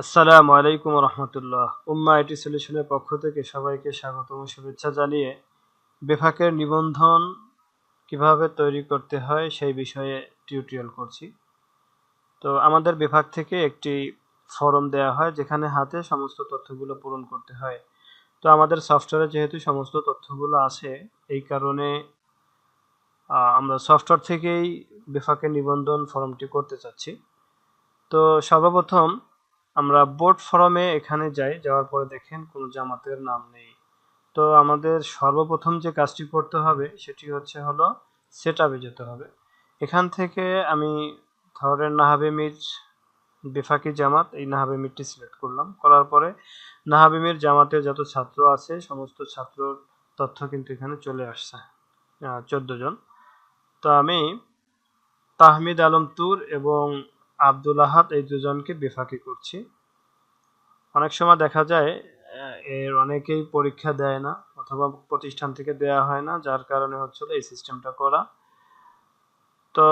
আসসালামু আলাইকুম রহমতুল্লাহ। উম্মা আইটি সলিউশনের পক্ষ থেকে সবাইকে স্বাগতম শুভেচ্ছা জানিয়ে বেফাকের নিবন্ধন কীভাবে তৈরি করতে হয় সেই বিষয়ে টিউটোরিয়াল করছি। তো আমাদের বিভাগ থেকে একটি ফর্ম দেওয়া হয় যেখানে হাতে সমস্ত তথ্যগুলো পূরণ করতে হয়। তো আমাদের সফটওয়্যারে যেহেতু সমস্ত তথ্যগুলো আছে, এই কারণে আমরা সফটওয়্যার থেকেই বেফাকের নিবন্ধন ফর্মটি করতে চাচ্ছি। তো সর্বপ্রথম আমরা বোর্ড ফরমে এখানে যাই, যাওয়ার পরে দেখেন কোনো জামাতের নাম নেই। তো আমাদের সর্বপ্রথম যে কাজটি করতে হবে, সেটি হচ্ছে হলো সেট আপে যেতে হবে। এখান থেকে আমি ধরেন নাহাবে মির বেফাকি জামাত, এই নাহাবে মিরটি সিলেক্ট করলাম। করার পরে নাহাবে মির জামাতের যত ছাত্র আছে, সমস্ত ছাত্রর তথ্য কিন্তু এখানে চলে আসছে চোদ্দ জন। তো আমি তাহমিদ আলম তুর এবং আব্দুল আহাদ এই দুজনকে বেফাকি করছি। অনেক সময় দেখা যায় এর অনেকেই পরীক্ষা দেয় না অথবা প্রতিষ্ঠান থেকে দেয়া হয় না, যার কারণে হচ্ছিল এই সিস্টেমটা করা। তো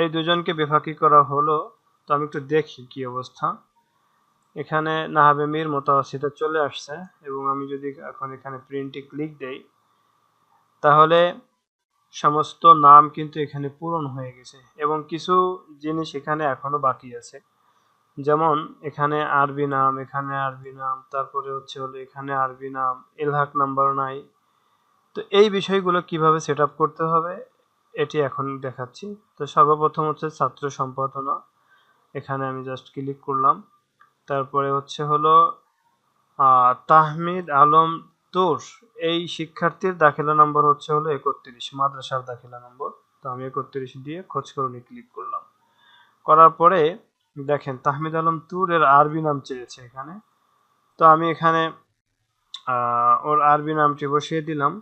এই দুজনকে বেফাকি করা হলো, তো আমি একটু দেখি কি অবস্থা। এখানে নাহাবে মির মোতাবাসিতা চলে আসছে এবং আমি যদি এখন এখানে প্রিন্টে ক্লিক দেই, তাহলে সমস্ত নাম কিন্তু এখানে পূরণ হয়ে গেছে এবং কিছু জিনিস এখানে এখনও বাকি আছে। যেমন এখানে আরবি নাম, এখানে আরবি নাম, তারপরে হচ্ছে হলো এখানে আরবি নাম, এলহাক নাম্বার নাই। তো এই বিষয়গুলো কীভাবে সেট করতে হবে, এটি এখন দেখাচ্ছি। তো সর্বপ্রথম হচ্ছে ছাত্র সম্পাদনা। এখানে আমি জাস্ট ক্লিক করলাম। তারপরে হচ্ছে হলো তাহমিদ আলম তুর এই শিক্ষার্থীর দাখিলা নম্বর হচ্ছে হলো একত্রিশ, মাদ্রাসার দাখিলা নম্বর। তো আমি একত্রিশ দিয়ে খোঁজ করুনি ক্লিক করলাম। করার পরে দেখেন, তাহমিদ আলম তুর এর আরবি নাম চেয়েছে এখানে। তো আমি এখানে ওর আরবি নামটি বসিয়ে দিলাম।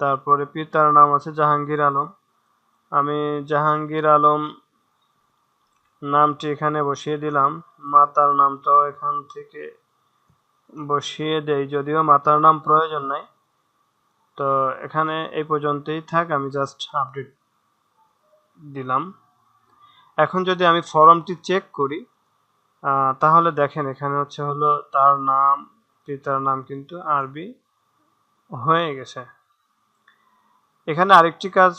তারপরে পিতার নাম আছে জাহাঙ্গীর আলম। আমি জাহাঙ্গীর আলম নামটি এখানে বসিয়ে দিলাম। মাতার নামটাও এখান থেকে বসিয়ে দেই, যদিও মাতার নাম প্রয়োজন নাই। তো এখানে এই পর্যন্তই থাক, আমি জাস্ট আপডেট দিলাম। এখন যদি আমি ফর্মটি চেক করি তাহলে দেখেন এখানে হচ্ছে হলো তার নাম, পিতার নাম কিন্তু আরবি হয়ে গেছে। এখানে আরেকটি কাজ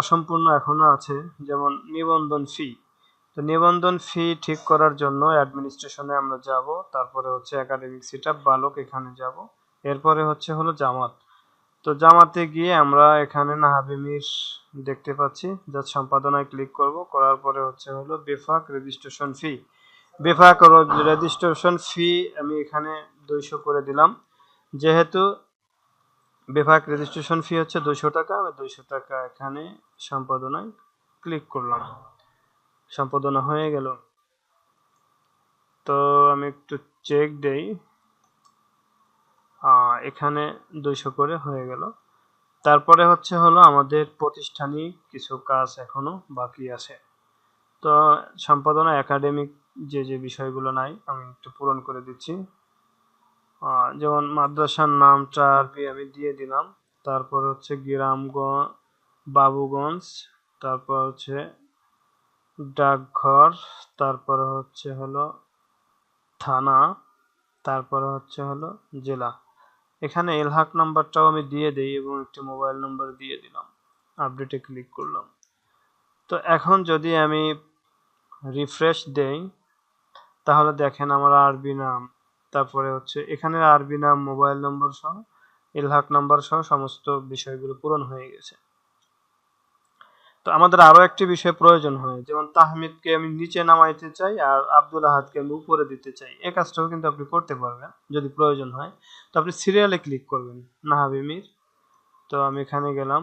অসম্পূর্ণ এখনও আছে, যেমন নিবন্ধন ফি তো নিবন্ধন ফি ঠিক করার জন্য অ্যাডমিনিস্ট্রেশনে আমরা যাব, তারপরে হচ্ছে একাডেমিক সিট বালক এখানে যাব। এরপরে হচ্ছে হলো জামাত। তো জামাতে গিয়ে আমরা এখানে নাহাবিমির দেখতে পাচ্ছি। যা সম্পাদনায় ক্লিক করব, করার পরে হচ্ছে হলো Befaq registration fee Befaq registration fee আমি এখানে দুইশো করে দিলাম। যেহেতু বেফাক রেজিস্ট্রেশন ফি হচ্ছে দুইশো টাকা, আমি দুইশো টাকা এখানে সম্পাদনায় ক্লিক করলাম। সম্পাদনা হয়ে গেল। তো আমি একটু চেক দেই। এখানে দুইশো করে হয়ে গেল। তারপরে হচ্ছে হলো আমাদের প্রতিষ্ঠানিক কিছু কাজ এখনও বাকি আছে। তো সম্পাদনা একাডেমিক যে যে বিষয়গুলো নাই, আমি একটু পূরণ করে দিচ্ছি। যেমন মাদ্রাসার নামটা আরবি আমি দিয়ে দিলাম। তারপর হচ্ছে গ্রামগঞ্জ, বাবুগঞ্জ, তারপর হচ্ছে ডাকঘর, তারপরে হচ্ছে হলো থানা, তারপরে হচ্ছে হলো জেলা। এখানে এলহাক নাম্বারটাও আমি দিয়ে দিই এবং একটি মোবাইল নাম্বার দিয়ে দিলাম। আপডেটে ক্লিক করলাম। তো এখন যদি আমি রিফ্রেশ দেই, তাহলে দেখেন আমার আরবি নাম, তারপরে হচ্ছে এখানে আরবি নাম, মোবাইল নম্বর সহ, এলহাক নাম্বার সহ সমস্ত বিষয়গুলো পূরণ হয়ে গেছে। তো আমাদের আরও একটি বিষয় প্রয়োজন হয়, যেমন তাহমিদকে আমি নিচে নামাইতে চাই আর আব্দুল আহাদকে আমি উপরে দিতে চাই। এই কাজটাও কিন্তু আপনি করতে পারবেন, যদি প্রয়োজন হয়। তো আপনি সিরিয়ালে ক্লিক করবেন নাহাবিমির তো আমি এখানে গেলাম,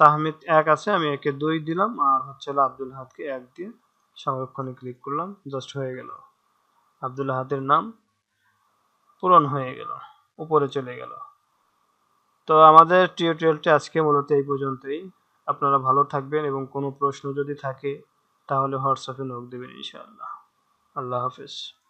তাহমিদ এক আছে, আমি একে দুই দিলাম, আর হচ্ছে আব্দুল আহাদকে এক দিয়ে সংরক্ষণে ক্লিক করলাম জাস্ট হয়ে গেল। আব্দুল আহাদের নাম পূরণ হয়ে গেল, উপরে চলে গেল। তো আমাদের টিউটোরিয়ালটি আজকে মূলত এই পর্যন্তই। আপনারা ভালো থাকবেন এবং কোনো প্রশ্ন যদি থাকে, তাহলে হোয়াটসঅ্যাপে নক দেবেন ইনশাআল্লাহ। আল্লাহ হাফেজ।